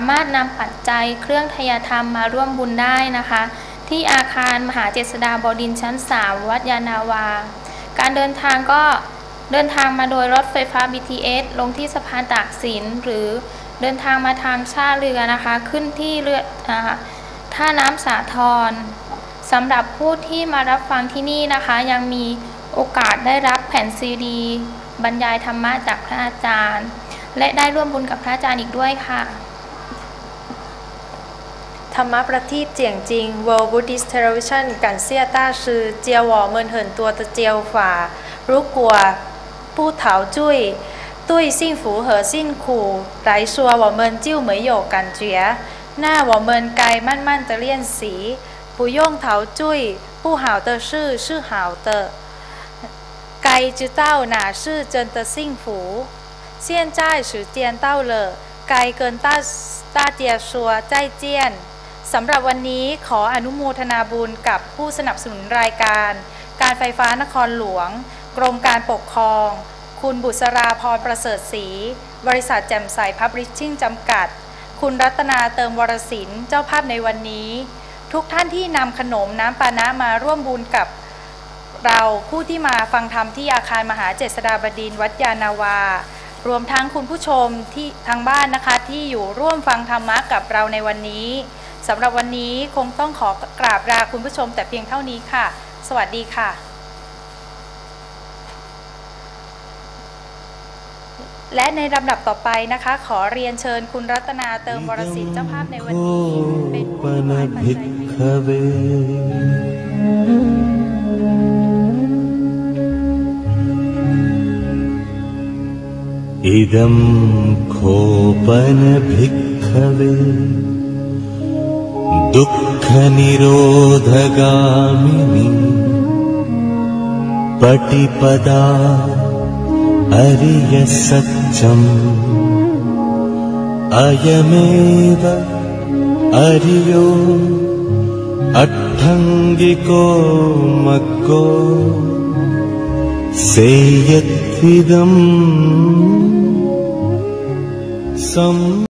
ามารถนำปัจจัยเครื่องทยธรรมมาร่วมบุญได้นะคะ ที่อาคารมหาเจษฎาบดินชั้น 3 วัดยานาวา การเดินทางก็เดินทางมาโดยรถไฟฟ้า BTS ลงที่สะพานตากสิน หรือเดินทางมาทางท่าเรือนะคะ ขึ้นที่เรืออท่าน้ำสาทรสำหรับผู้ที่มารับฟังที่นี่นะคะ ยังมีโอกาสได้รับแผ่นซีดี บรรยายธรรมะจากพระอาจารย์ และได้ร่วมบุญกับพระอาจารย์อีกด้วยค่ะ ธรรมประทีปเจียงจริง World Buddhist Television กันเซียต้าซือเจียววอเมินเหินตัวตะเจียวฝ่ารู้กลัวผู้เถาจุ้ยตุ้ยสิ้นฝูเหอสิ้นขู่ไหลชัววอเมินจิ้วเหมยโยกันเจียหน้าวอเมินไกมั่นมั่นตะเลียนสีผู้ย่งเถาจุ้ยผู้หาวเตอชื่อชื่อหาวเตอไกจือเต้าหนาชื่อเจินเตอซิ่งฝูเซียนจายสือเจียนเต้าเลอไกเกินต้าต้าเจียชัวใจเจียน สำหรับวันนี้ขออนุโมทนาบุญกับผู้สนับสนุนรายการ การไฟฟ้านครหลวง กรมการปกครอง คุณบุษราพรประเสริฐศรีบริษัทแจ่มใสพับริชชิ่งจำกัด คุณรัตนาเติมวรศิลป์เจ้าภาพในวันนี้ ทุกท่านที่นำขนมน้ำปานะมาร่วมบุญกับเราผู้ที่มาฟังธรรมที่อาคารมหาเจษฎาบดินวัดยานาวา รวมทั้งคุณผู้ชมที่ทางบ้านนะคะที่อยู่ร่วมฟังธรรมะกับเราในวันนี้ สำหรับวันนี้คงต้องขอกราบลาคุณผู้ชมแต่เพียงเท่านี้ค่ะ สวัสดีค่ะ และในลำดับต่อไปนะคะ ขอเรียนเชิญคุณรัตนาเติมวรศิลป์เจ้าภาพในวันนี้เป็นผู้ถวายปัจจัยอิดัมโคปนภิกขเว दुःखनिरोधगामिनि पटिपदा अरियसत्यम् अयमेव अरियो अट्ठङ्गिको मग्गो सेयत्विदम् सम्